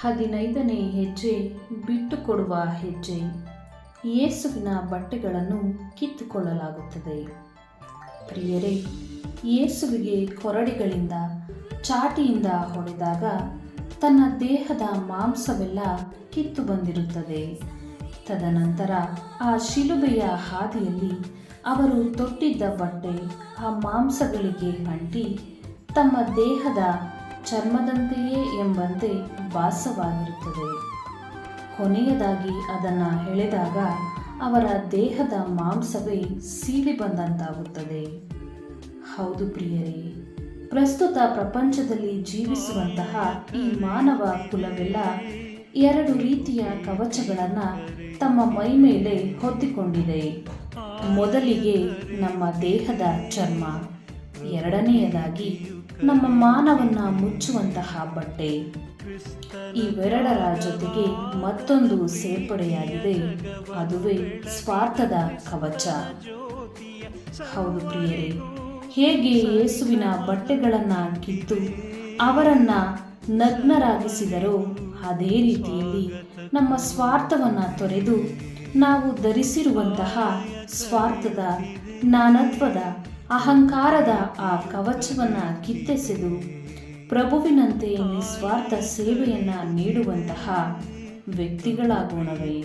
ಹದಿನೈದನೇ ಹೆಜ್ಜೆ ಬಿಟ್ಟುಕೊಡುವ ಹೆಜ್ಜೆ. ಯೇಸುವಿನ ಬಟ್ಟೆಗಳನ್ನು ಕಿತ್ತುಕೊಳ್ಳಲಾಗುತ್ತದೆ. ಪ್ರಿಯರೇ, ಯೇಸುವಿಗೆ ಕೊರಡಿಗಳಿಂದ, ಚಾಟಿಯಿಂದ ಹೊಡೆದಾಗ ತನ್ನ ದೇಹದ ಮಾಂಸವೆಲ್ಲ ಕಿತ್ತು ಬಂದಿರುತ್ತದೆ. ತದನಂತರ ಆ ಶಿಲುಬೆಯ ಹಾದಿಯಲ್ಲಿ ಅವರು ತೊಟ್ಟಿದ್ದ ಬಟ್ಟೆ ಆ ಮಾಂಸಗಳಿಗೆ ಅಂಟಿ ತಮ್ಮ ದೇಹದ ಚರ್ಮದಂತೆಯೇ ಎಂಬಂತೆ ಭಾಸವಾಗಿರುತ್ತದೆ. ಕೊನೆಯದಾಗಿ ಅದನ್ನು ಎಳೆದಾಗ ಅವರ ದೇಹದ ಮಾಂಸವೇ ಸೀಳಿ ಬಂದಂತಾಗುತ್ತದೆ. ಹೌದು ಪ್ರಿಯರೇ, ಪ್ರಸ್ತುತ ಪ್ರಪಂಚದಲ್ಲಿ ಜೀವಿಸುವಂತಹ ಈ ಮಾನವ ಕುಲವೆಲ್ಲ ಎರಡು ರೀತಿಯ ಕವಚಗಳನ್ನು ತಮ್ಮ ಮೈ ಮೇಲೆ ಹೊತ್ತಿಕೊಂಡಿದೆ. ಮೊದಲಿಗೆ ನಮ್ಮ ದೇಹದ ಚರ್ಮ ಎರಡನೆಯದಾಗಿ ನಮ್ಮ ಮಾನವನ್ನ ಮುಚ್ಚುವಂತಹ ಬಟ್ಟೆ. ಇವೆರಡರ ಜೊತೆಗೆ ಮತ್ತೊಂದು ಸೇರ್ಪಡೆಯಾಗಿದೆ. ಅದುವೇ ಸ್ವಾರ್ಥದ ಕವಚ. ಹೌದು ಪ್ರಿಯರೇ, ಹೇಗೆ ಯೇಸುವಿನ ಬಟ್ಟೆಗಳನ್ನ ಕಿತ್ತು ಅವರನ್ನ ನಗ್ನರಾಗಿಸಿದರೋ ಅದೇ ರೀತಿಯಲ್ಲಿ ನಮ್ಮ ಸ್ವಾರ್ಥವನ್ನ ತೊರೆದು ನಾವು ಧರಿಸಿರುವಂತಹ ಸ್ವಾರ್ಥದ ನಾನತ್ವದ ಅಹಂಕಾರದ ಆ ಕವಚವನ್ನ ಕಿತ್ತೆಸೆದು ಪ್ರಭುವಿನಂತೆ ನಿಸ್ವಾರ್ಥ ಸೇವೆಯನ್ನ ನೀಡುವಂತಹ ವ್ಯಕ್ತಿಗಳಾಗೋಣವೇ